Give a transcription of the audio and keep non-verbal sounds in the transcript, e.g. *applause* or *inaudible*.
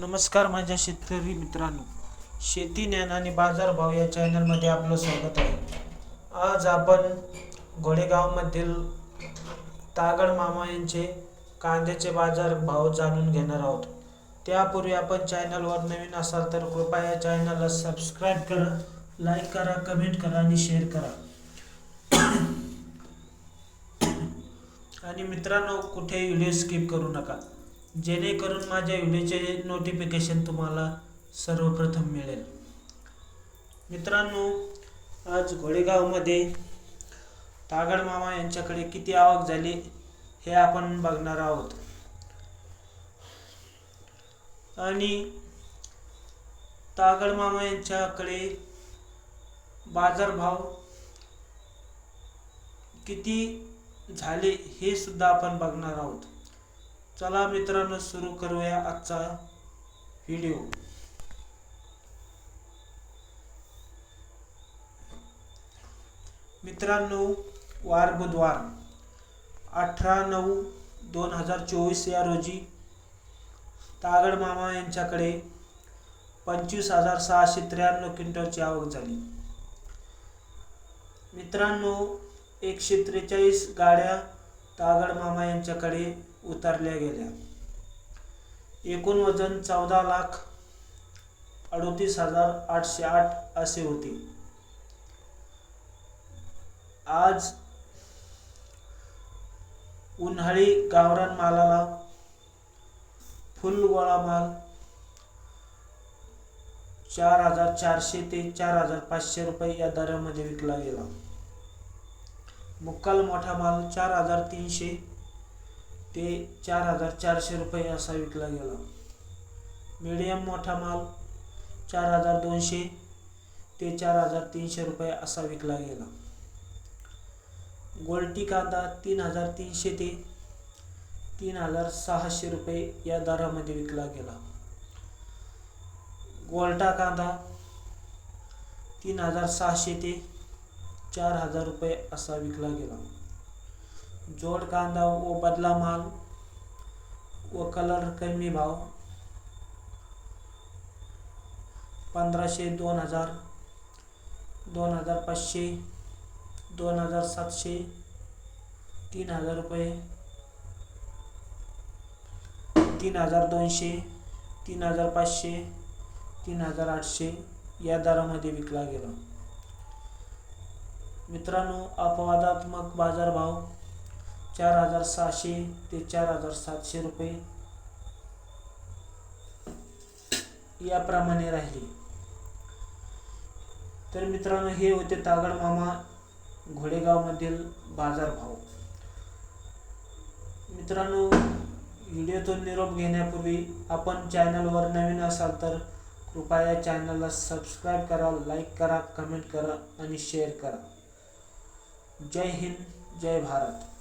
नमस्कार माझ्या शेतकरी मित्रांनो. शेती ज्ञान आणि बाजारभाव या चॅनलमध्ये आपलं स्वागत आहे. आज आपण घोडेगावमधील तागड मामा यांचे कांद्याचे बाजार भाव जाणून घेणार आहोत. त्यापूर्वी आपण चॅनलवर नवीन असाल तर कृपया चॅनलला सबस्क्राईब करा लाईक करा कमेंट करा आणि शेअर करा. *coughs* आणि मित्रांनो कुठे व्हिडिओ स्किप करू नका. जेणेकरून माझ्या व्हिडिओचे नोटिफिकेशन तुम्हाला सर्वप्रथम मिळेल. मित्रांनो आज घोडेगावमध्ये तागड मामा यांच्याकडे किती आवक झाली हे आपण बघणार आहोत. आणि तागड मामा यांच्याकडे बाजारभाव किती झाले हे सुद्धा आपण बघणार आहोत. चला मित्रांनो सुरू करूया आजचा व्हिडिओ मित्रांनो वार बुधवार अठरा नऊ दोन हजार चोवीस या रोजी तागड मामा यांच्याकडे पंचवीस हजार सहाशे त्र्याण्णव क्विंटलची आवक झाली. मित्रांनो एकशे त्रेचाळीस गाड्या तागड मामा यांच्याकडे उतरल्या गेल्या. एकूण वजन चौदा लाख अडोतीस हजार आठशे आठ असे होते. आज उन्हाळी गावरान मालाला फुल गोळा माल चार हजार चारशे ते चार हजार पाचशे रुपये या दरामध्ये विकला गेला. मुक्काल मोठा माल चार हजार तीनशे ते चार हजार चारशे रुपये असा विकला गेला. मीडियम मोठा माल चार हजार दोनशे ते चार हजार तीनशे रुपये असा विकला गेला. गोल्टी कांदा तीन हजार तीनशे ते तीन हजार सहाशे रुपये या दरामध्ये विकला गेला. गोल्टा कांदा तीन हजार सहाशे ते चार हजार रुपये असा विकला गेला. जोड कांदा व बदला माल व कलर कमी भाव पंधराशे दोन हजार दोन हजार पाचशे दोन हजार सातशे तीन हजार रुपये तीन हजार दोनशे तीन हजार पाचशे तीन हजार आठशे या दरामध्ये विकला गेला. मित्रांनो अपवादात्मक बाजारभाव चार हजार सहाशे ते चार हजार सातशे रुपये याप्रमाणे राहिले. तर मित्रांनो हे होते तागड मामा घोडेगावमधील बाजारभाव. मित्रांनो व्हिडिओतून निरोप घेण्यापूर्वी आपण चॅनलवर नवीन असाल तर कृपया चॅनलला सबस्क्राईब करा लाईक करा कमेंट करा आणि शेअर करा. जय हिंद जय भारत.